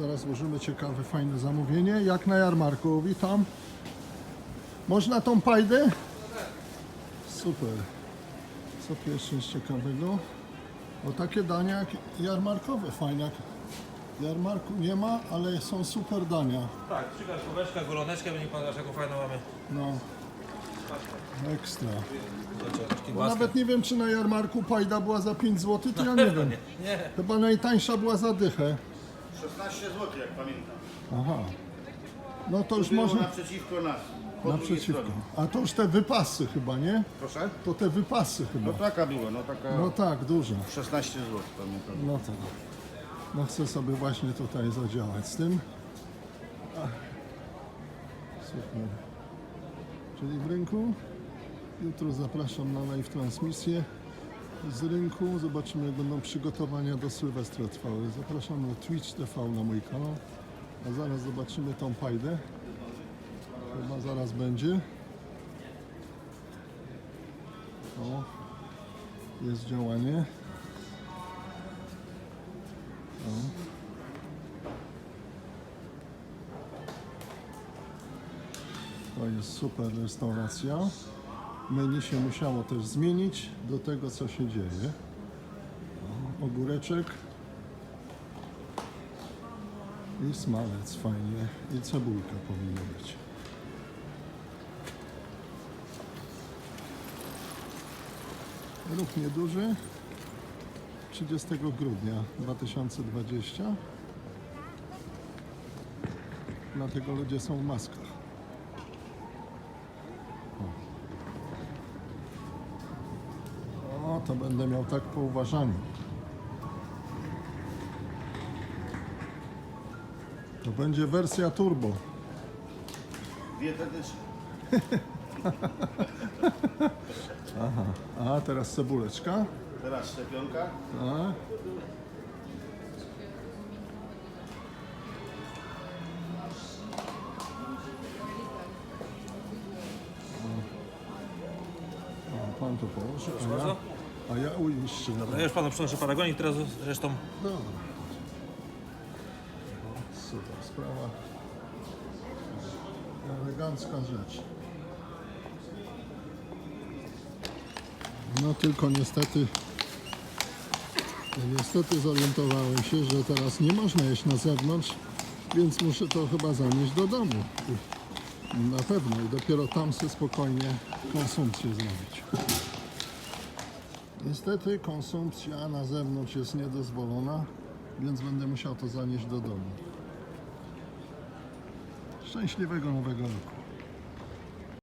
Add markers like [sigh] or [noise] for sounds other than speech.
Zaraz złożymy ciekawe, fajne zamówienie. Jak na jarmarku, witam. Można tą pajdę? Super. Co jeszcze jest ciekawego? O takie dania jak jarmarkowe, fajne. Jarmarku nie ma, ale są super dania. Tak, przykład kubeczka, goloneczkę, będzie pan jaką fajną mamy. No, ekstra. Bo nawet nie wiem, czy na jarmarku pajda była za 5 zł, to ja nie wiem. Nie, Chyba najtańsza była za dychę. 16 zł, jak pamiętam. Aha. No to już Było może naprzeciwko nas. Po drugiej naprzeciwko. stronie. A to już te wypasy chyba, nie? Proszę? To te wypasy No chyba. taka była, no taka No tak, duże. 16 zł pamiętam. No tak. No chcę sobie właśnie tutaj zadziałać z tym. Ach. Super. Czyli w rynku. Jutro zapraszam na live transmisję z rynku. Zobaczymy jak będą przygotowania do Sylwestra trwały. Zapraszam na Twitch TV na mój kanał. A zaraz zobaczymy tą pajdę. Chyba zaraz będzie. O, jest działanie. To jest super restauracja. Menu się musiało też zmienić do tego, co się dzieje. Ogóreczek. I smalec fajnie. I cebulka powinna być. Ruch nieduży. 30 grudnia 2020. Dlatego ludzie są w maskach. O, o to będę miał tak po uważaniu. To będzie wersja turbo. Dietetyczny. [laughs] A teraz cebuleczka. Teraz szczepionka. A. O, pan to położy, ja, bardzo. A ja uiszczę. Dobra, ja już panu przynoszę paragonik, teraz zresztą Dobra. Super sprawa. Elegancka rzecz. No tylko niestety niestety zorientowałem się, że teraz nie można jeść na zewnątrz, więc muszę to chyba zanieść do domu. Na pewno i dopiero tam sobie spokojnie konsumpcję zrobić. Niestety konsumpcja na zewnątrz jest niedozwolona, więc będę musiał to zanieść do domu. Szczęśliwego nowego roku.